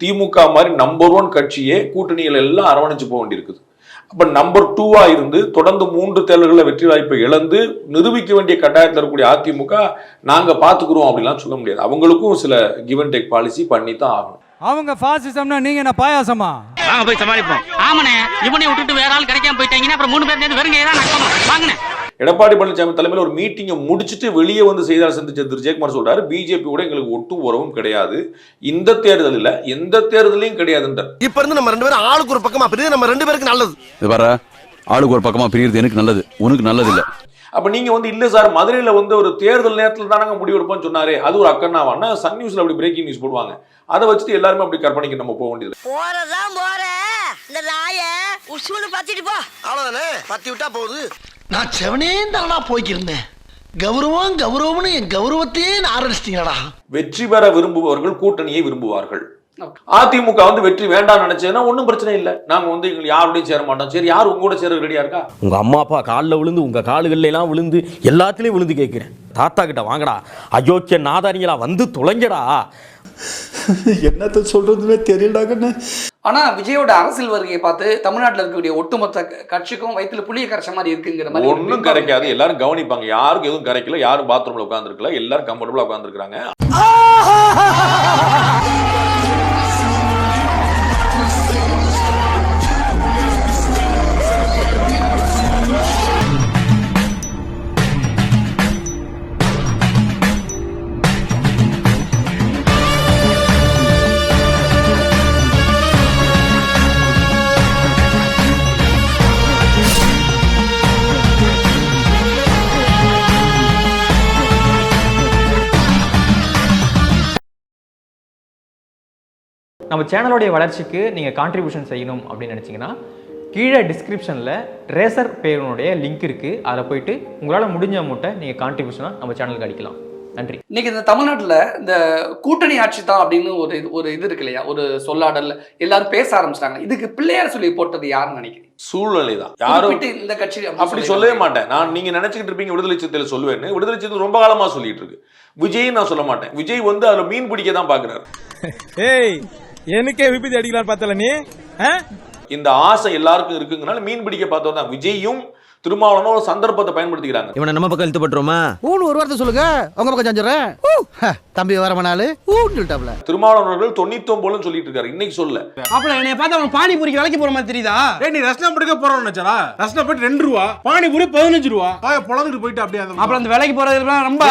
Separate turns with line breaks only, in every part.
திமுக மாதிரி number one கட்சியே கூட்டணிகள் எல்லாம் அரவணைச்சு போக வேண்டியிருக்குது. அப்ப நம்பர் டூவா இருந்து தொடர்ந்து மூன்று தேர்தல்களில் வெற்றி வாய்ப்பை இழந்து நிரூபிக்க வேண்டிய கட்டாயத்தில் இருக்கக்கூடிய அதிமுக நாங்க பாத்துக்கிறோம் அப்படிலாம் சொல்ல முடியாது. அவங்களுக்கும் சில கிவ் அண்ட் டேக் பாலிசி பண்ணி தான் ஆகணும்.
அவங்க பாசிசம்னா நீங்க என்ன பாயாசமா?
வாங்க போய் சமாளிப்போம். ஆமாண்ணே இவனை விட்டுட்டு வேற ஆள் கிடைக்காம போயிட்டாங்கன்னா அப்புறம் மூணு பேர் சேர்ந்து வெறுங்க வாங்கண்ணே.
எடப்பாடி பழனிசாமி தலைமையில் ஒரு மீட்டிங்கை முடிச்சுட்டு வெளியே வந்து செய்தியாளர் சந்திச்ச திரு ஜெயக்குமார் சொல்றாரு. பிஜேபி கூட எங்களுக்கு ஒட்டும் உறவும் கிடையாது. இந்த தேர்தலில் எந்த தேர்தலையும் கிடையாதுன்றார்
இப்ப இருந்து நம்ம ரெண்டு பேரும் ஆளுக்கு ஒரு பக்கமா பிரிஞ்சு நம்ம ரெண்டு பேருக்கு நல்லது.
இது வர ஆளுக்கு ஒரு பக்கமா பிரியறது எனக்கு நல்லது உனக்கு நல்லது இல்ல.
அப்ப நீங்க வந்து இல்ல சார் மதுரையில வந்து ஒரு தேர்தல் நேரத்துல தானங்க முடிவு எடுப்போம்னு சொன்னாரு அது ஒரு அக்கண்ணாவானா? சன் நியூஸ்ல அப்படி பிரேக்கிங் நியூஸ் போடுவாங்க. அதை வச்சுட்டு எல்லாருமே அப்படி கற்பனைக்கு நம்ம போக வேண்டியது
போறதான் போற இந்த நாய உசுன்னு பத்திட்டு போ.
அவ்வளவுதானே? பத்தி விட்டா போகுது.
நான் செவனே தானா போய்க்கிருந்தேன். கௌரவம் கௌரவம்னு என் கௌரவத்தையே நான் ஆரம்பிச்சிட்டீங்களா
வெற்றி பெற விரும்புபவர்கள் கூட்டணியை விரும்புவார்கள். அதிமுக வந்து வெற்றி வேண்டாம்னு நினைச்சதுன்னா ஒன்றும் பிரச்சனை இல்லை. நாங்க வந்து எங்களுக்கு யாரோடையும் சேர மாட்டோம். சரி யார் உங்க கூட சேர ரெடியா இருக்கா?
உங்க அம்மா அப்பா காலில் விழுந்து உங்க காலுகள்ல எல்லாம் விழுந்து எல்லாத்துலயும் விழுந்து கேட்கிறேன். தாத்தா கிட்ட வாங்கடா. அயோக்கிய நாதாரிங்களா வந்து தொலைங்கடா
என்னத்த சொல்றதுன்னு தெரியலடாங்கன்னு
ஆனா விஜயோட அரசியல் வருகையை பார்த்து தமிழ்நாட்டுல இருக்கக்கூடிய ஒட்டுமொத்த கட்சிக்கும் வயித்துல புளிய கரைச்ச மாதிரி இருக்குங்கிற மாதிரி
ஒன்றும் கரைக்காது. எல்லாரும் கவனிப்பாங்க. யாருக்கும் எதுவும் கரைக்கல. யாரும் பாத்ரூம்ல உட்காந்துருக்கல எல்லாரும் கம்ஃபர்டபுளா உட்காந்துருக்காங்க
நம்ம சேனலோடைய வளர்ச்சிக்கு நீங்கள் கான்ட்ரிபியூஷன் செய்யணும் அப்படின்னு நினச்சிங்கன்னா கீழே டிஸ்கிரிப்ஷனில் ரேசர் பேருனுடைய லிங்க் இருக்குது அதில் போயிட்டு உங்களால் முடிஞ்ச அமௌண்ட்டை நீங்கள் கான்ட்ரிபியூஷனாக நம்ம சேனலுக்கு அடிக்கலாம். நன்றி.
இன்னைக்கு இந்த தமிழ்நாட்டுல இந்த கூட்டணி ஆட்சி தான் அப்படின்னு ஒரு இது- ஒரு இது இருக்கு இல்லையா? ஒரு சொல்லாடல் எல்லாரும் பேச ஆரம்பிச்சிட்டாங்க. இதுக்கு பிள்ளையார் சொல்லி போட்டது யாருன்னு நினைக்கிறீங்க?
சூழ்நிலை தான். யாரும்
இந்த கட்சி
அப்படி சொல்லவே மாட்டேன். நான் நீங்க நினைச்சுக்கிட்டு இருப்பீங்க விடுதலை சிறுத்தையில சொல்லுவேன்னு. விடுதலை சிறுத்தை ரொம்ப காலமா சொல்லிட்டு இருக்கு. விஜய் நான் சொல்ல மாட்டேன். விஜய் வந்து அதுல மீன் பிடிக்க தான் பாக்குறாரு.
ஏய் எனக்கே விபத்து அடிக்கலாம் பார்த்தல நீ?
இந்த ஆசை எல்லாருக்கும் இருக்குங்கனால மீன் பிடிக்க பார்த்தோம் தான். விஜயும் திருமாவளவனும் ஒரு சந்தர்ப்பத்தை பயன்படுத்திக்கிறாங்க.
இவனை நம்ம பக்கம் இழுத்து பட்டுருமா
ஊன்னு ஒரு வார்த்தை சொல்லுங்க. உங்க பக்கம் செஞ்சுறேன் தம்பி வரமனாலு ஊன்னு சொல்லிட்டாப்ல.
திருமாவளவன் அவர்கள் தொண்ணூத்தி ஒன்பதுன்னு சொல்லிட்டு இருக்காரு. இன்னைக்கு சொல்ல
அப்பல என்னைய பார்த்து அவன் பானிபூரிக்கு வேலைக்கு போற மாதிரி தெரியுதா? ஏய் நீ ரஸ்னா பிடிக்க போறோம் நினைச்சா ரஸ்னா போயிட்டு ரெண்டு ரூபா பானிபூரி பதினஞ்சு ரூபா. பாய பொழந்துட்டு போயிட்டு அப்படியே அப்புறம் அந்த வேலைக்கு போறது ரொம்ப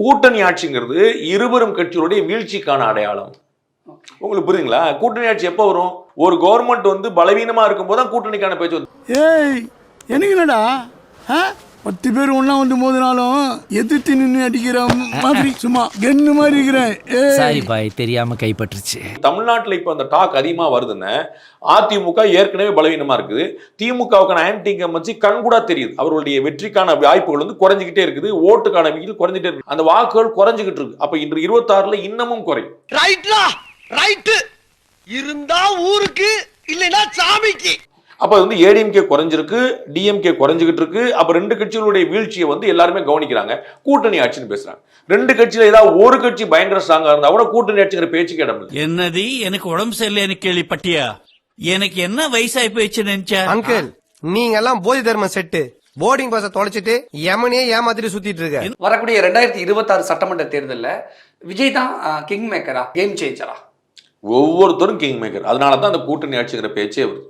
கூட்டணி ஆட்சிங்கிறது இருவரும் கட்சிகளுடைய வீழ்ச்சிக்கான அடையாளம். உங்களுக்கு புரியுதுங்களா? கூட்டணி ஆட்சி எப்போ வரும்? ஒரு கவர்மெண்ட் வந்து பலவீனமா இருக்கும்போது தான் கூட்டணிக்கான பேச்சு வந்து
ஏய் எனக்கு என்னடா? பத்து பேர் ஒண்ணா வந்து மோதினாலும் எதிர்த்து நின்று அடிக்கிற மாதிரி சும்மா கென்னு மாதிரி இருக்கிறேன். ஏய்.
பாய் தெரியாம கைப்பற்றுச்சு.
தமிழ்நாட்டில் இப்போ அந்த டாக் அதிகமாக வருதுன்னு அதிமுக ஏற்கனவே பலவீனமா இருக்குது. திமுகவுக்கான ஆன்டி கம்பன்சி கண்கூடா தெரியுது. அவர்களுடைய வெற்றிக்கான வாய்ப்புகள் வந்து குறைஞ்சிக்கிட்டே இருக்குது. ஓட்டுக்கான விகிதம் குறைஞ்சிட்டே இருக்கு. அந்த வாக்குகள் குறைஞ்சிக்கிட்டு இருக்கு. அப்ப இன்று இருபத்தாறுல இன்னமும் குறையும்.
ரைட்லா ரைட்டு. இருந்தா ஊருக்கு இல்லைன்னா சாமிக்கு.
அப்ப அது வந்து ஏடிஎம்கே குறைஞ்சிருக்கு டிஎம்கே குறைஞ்சிக்கிட்டு இருக்கு. அப்ப ரெண்டு கட்சிகளுடைய வீழ்ச்சியை வந்து எல்லாருமே கவனிக்கிறாங்க. கூட்டணி ஆட்சின்னு பேசுறாங்க. ரெண்டு கட்சியில ஏதாவது ஒரு கட்சி பயங்கர ஸ்ட்ராங்கா இருந்தா கூட கூட்டணி ஆட்சிங்கிற பேச்சுக்கு இடம் இல்லை.
என்னது எனக்கு உடம்பு சரியில்லைன்னு கேள்விப்பட்டியா? எனக்கு என்ன வயசாகி போயிடுச்சு நினைச்சா?
அங்கிள் நீங்க எல்லாம் போதி தர்ம செட்டு. போர்டிங் பாஸ தொலைச்சிட்டு யமனே ஏமாத்திட்டு சுத்திட்டு இருக்க.
வரக்கூடிய ரெண்டாயிரத்தி இருபத்தாறு சட்டமன்ற தேர்தல்ல விஜய் தான் கிங் மேக்கரா கேம் சேஞ்சரா
ஒவ்வொருத்தரும் கிங் மேக்கர் அதனால தான் அந்த கூட்டணி ஆட்சிங்கிற பேச்சே வருது.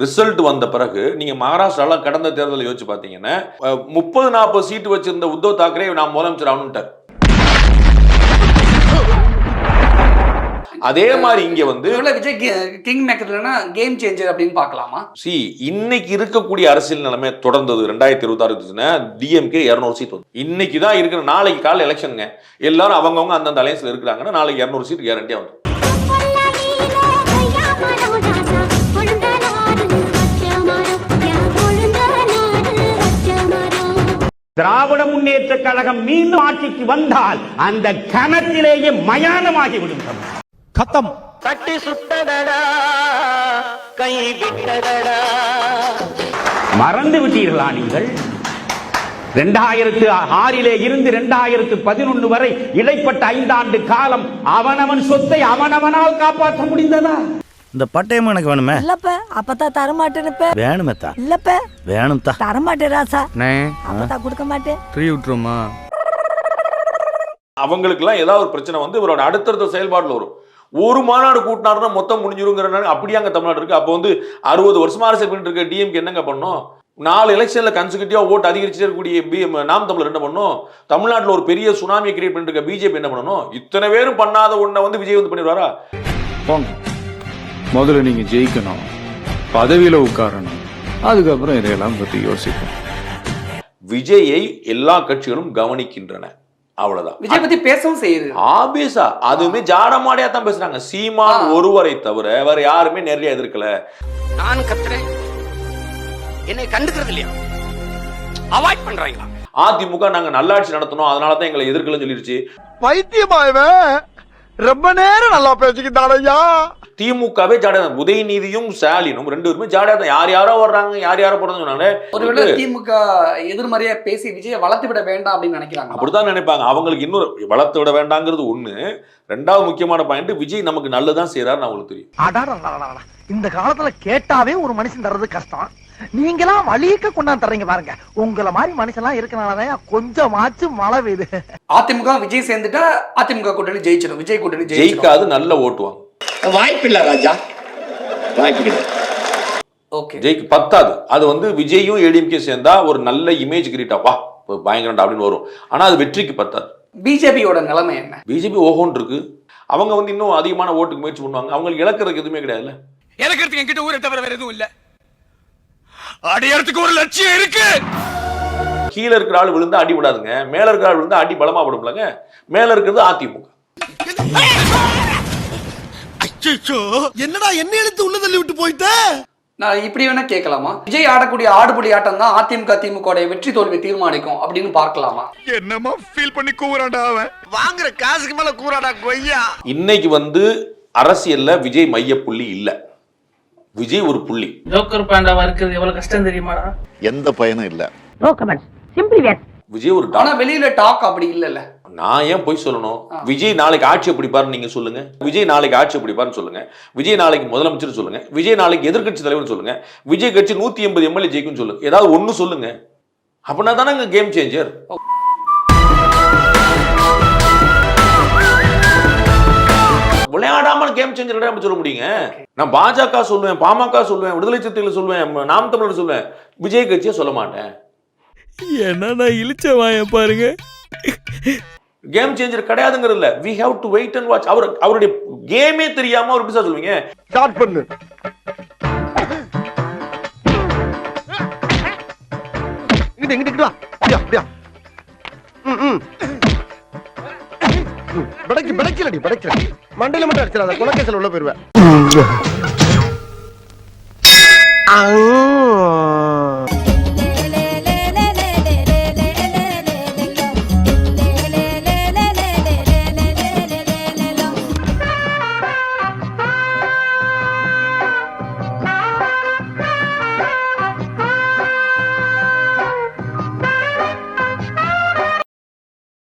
ரிசல்ட் வந்த பிறகு நீங்க மகாராஷ்டிரால கடந்த தேர்தலை யோசிச்சு பாத்தீங்கன்னா முப்பது நாற்பது சீட்டு வச்சிருந்த உத்தவ் தாக்கரே நான் முதலமைச்சர் ஆகணும்ட்டார். அதே மாதிரி இங்க வந்து
விஜய் கிங் மேக்கர் இல்லைன்னா கேம் சேஞ்சர் அப்படின்னு பார்க்கலாமா?
சி இன்னைக்கு இருக்கக்கூடிய அரசியல் நிலைமை தொடர்ந்தது ரெண்டாயிரத்தி இருபத்தாறு டிஎம்கே இரநூறு சீட் வந்து இன்னைக்கு தான் இருக்கிற நாளைக்கு கால எலெக்ஷனுங்க எல்லாரும் அவங்கவங்க அந்தந்த அலையன்ஸ்ல இருக்கிறாங்கன்னா நாளைக்கு இரநூறு சீட் கேரண்டியா வந்து
திராவிட முன்னேற்ற கழகம் மீண்டும் ஆட்சிக்கு வந்தால் அந்த கணத்திலேயே மயானமாகி விடும்
கத்தம்.
தட்டி சுட்டதடா கை விட்டதடா.
மறந்து விட்டீர்களா நீங்கள்? ரெண்டாயிரத்து ஆறிலே இருந்து ரெண்டாயிரத்து பதினொன்று வரை இடைப்பட்ட ஐந்தாண்டு காலம் அவனவன் சொத்தை அவனவனால் காப்பாற்ற முடிந்ததா?
இந்த பட்டயம் எனக்கு வேணுமே.
இல்லப்ப அப்பதான் தரமாட்டேன்னு
வேணுமே தா
இல்லப்ப
வேணும் தா
தரமாட்டேன் ராசா.
நே
அப்பதான் கொடுக்க மாட்டேன்.
ஃப்ரீ விட்டுருமா?
அவங்களுக்கெல்லாம் ஏதாவது ஒரு பிரச்சனை வந்து இவரோட அடுத்தடுத்த செயல்பாடுல வரும். ஒரு மாநாடு கூட்டினாருன்னா மொத்தம் முடிஞ்சிருங்கிற அப்படியே அங்க தமிழ்நாடு இருக்கு. அப்போ வந்து அறுபது வருஷமா அரசியல் பண்ணிட்டு இருக்க டிஎம்கே என்னங்க பண்ணும்? நாலு எலெக்ஷன்ல கன்சிக்யூட்டிவா ஓட்டு அதிகரிச்சுட்டே இருக்கக்கூடிய பி நாம் தமிழர் என்ன பண்ணும்? தமிழ்நாட்டுல ஒரு பெரிய சுனாமியை கிரியேட் பண்ணிட்டு இருக்க பிஜேபி என்ன பண்ணணும்? இத்தனை பேரும் பண்ணாத ஒண்ணை வந்து விஜய் வந்து பண்ணிடுவாரா?
போங்க. முதல்ல நீங்க ஜெயிக்கணும். பதவியில உட்காரணும். அதுக்கப்புறம் இதையெல்லாம் பத்தி யோசிக்கணும்
விஜயை எல்லா கட்சிகளும் கவனிக்கின்றன. அவ்வளவுதான்.
விஜய் பத்தி பேசவும் செய்யுது.
ஆபியஸா அதுவுமே ஜாடமாடியா தான் பேசுறாங்க. சீமான்
ஆ.
ஒருவரை தவிர வேற யாருமே நிறைய எதிர்க்கல.
நான் கத்துறேன். என்னை கண்டுக்கிறது இல்லையா? அவாய்ட் பண்றாங்களா?
அதிமுக நாங்க நல்லாட்சி நடத்தணும். அதனால தான் எங்களை எதிர்க்கலன்னு சொல்லிருச்சு.
பைத்தியமாயவன் ரொம்ப நேரம் நல்லா பேசிக்கிட்டானையா
திமுகவே ஜாடையா தான். உதயநிதியும் ஸ்டாலினும் ரெண்டு பேருமே ஜாடையா தான் யார் யாரோ வர்றாங்க யார் யாரோ போறதுன்னு சொன்னாலே
ஒருவேளை திமுக எதிர்மறையா பேசி விஜயை வளர்த்து விட வேண்டாம் அப்படின்னு நினைக்கிறாங்க
அப்படித்தான் நினைப்பாங்க. அவங்களுக்கு இன்னொரு வளர்த்து விட வேண்டாங்கிறது ஒண்ணு. ரெண்டாவது முக்கியமான பாயிண்ட் விஜய் நமக்கு நல்லதான் செய்யறாருன்னு அவங்களுக்கு தெரியும்.
அடாடா இந்த காலத்துல கேட்டாவே ஒரு மனுஷன் தர்றது கஷ்டம் நீங்களாம் வழியக்க கொண்டாந்து தர்றீங்க பாருங்க உங்கள மாதிரி மனுஷன்லாம் இருக்கனாலதான் கொஞ்சமாச்சும் மழை பெய்யுது
அதிமுக விஜய் சேர்ந்துட்டா அதிமுக கூட்டணி ஜெயிச்சிடும் விஜய் கூட்டணி
ஜெயிக்காது நல்ல ஓட்டுவாங்க
வாய்ப்பு இல்ல ராஜா. வாய்ப்பு
ஓகே.
ஜெயிக்கு பத்தாது. அது வந்து விஜயும் ஏடிஎம்கே சேர்ந்தா ஒரு நல்ல இமேஜ் கிரியேட் வா பயங்கரண்டா அப்படின்னு வரும். ஆனா அது வெற்றிக்கு பத்தாது.
பிஜேபியோட நிலைமை என்ன?
பிஜேபி ஓஹோன் இருக்கு. அவங்க வந்து இன்னும் அதிகமான ஓட்டுக்கு முயற்சி பண்ணுவாங்க. அவங்களுக்கு இழக்கிறதுக்கு எதுவுமே கிடையாதுல்ல?
இறக்கிறதுக்கு என்கிட்ட ஊரை தவிர வேற எதுவும் இல்ல. அடையறதுக்கு ஒரு லட்சியம் இருக்கு.
கீழே இருக்கிற ஆள் விழுந்தா அடி விடாதுங்க. மேல இருக்கிற ஆள் விழுந்தா அடி பலமா படும்லங்க மேல இருக்கிறது அதிமுக.
என்னடா என்ன எழுத்து உள்ள தள்ளி விட்டு போயிட்ட?
நான் இப்படி வேணா கேட்கலாமா? விஜய் ஆடக்கூடிய ஆடுபுலி ஆட்டம் தான் அதிமுக திமுக வெற்றி தோல்வி தீர்மானிக்கும் அப்படின்னு பார்க்கலாமா?
என்னமா ஃபீல் பண்ணி கூவுறான்டா அவன். வாங்குற காசுக்கு மேல கூறாடா கொய்யா.
இன்னைக்கு வந்து அரசியல்ல விஜய் மைய புள்ளி இல்ல. விஜய் ஒரு புள்ளி.
ஜோக்கர் பாண்டாவா இருக்கிறது எவ்வளவு கஷ்டம் தெரியுமாடா?
எந்த பயனும் இல்ல.
No comments simply wait
Vijay ஒரு
ஆனா வெளியில டாக் அப்படி இல்லல்ல.
நான் ஏன் போய் சொல்லணும்? விஜய் நாளைக்கு ஆட்சி எப்படி பாருன்னு நீங்க சொல்லுங்க. விஜய் நாளைக்கு ஆட்சி எப்படி பாருன்னு சொல்லுங்க. விஜய் நாளைக்கு முதலமைச்சர் சொல்லுங்க. விஜய் நாளைக்கு எதிர்க்கட்சி தலைவர் சொல்லுங்க. விஜய் கட்சி நூத்தி எண்பது எம்எல்ஏ ஜெயிக்கும் சொல்லுங்க ஏதாவது ஒண்ணு சொல்லுங்க. அப்படின்னா தானே கேம் சேஞ்சர் விளையாடாமல் கேம் சேஞ்சர் எப்படி சொல்ல முடியுங்க? நான் பாஜக சொல்லுவேன் பாமக சொல்லுவேன் விடுதலை சிறுத்தைகள் சொல்லுவேன் நாம் தமிழர் சொல்லுவேன். விஜய் கட்சியை சொல்ல மாட்டேன்.
என்னடா இழிச்ச வாய பாருங்க.
கேம் சேஞ்சர் கிடையாதுங்கிறது இல்ல we have to wait and watch அவர் அவருடைய கேமே தெரியாம அவர் எப்படி சார் சொல்லுவீங்க.
ஸ்டார்ட் பண்ணு. இங்கிட்டு இங்கிட்டு இங்கிட்டு வா. அப்படியா அப்படியா. ம், ம். ம், பிடைக்கு பிடைக்கலடி பிடைக்கல மண்டையில மட்டும் அடிச்சிடாத. குலக்கேசல் உள்ள போயிருவேன்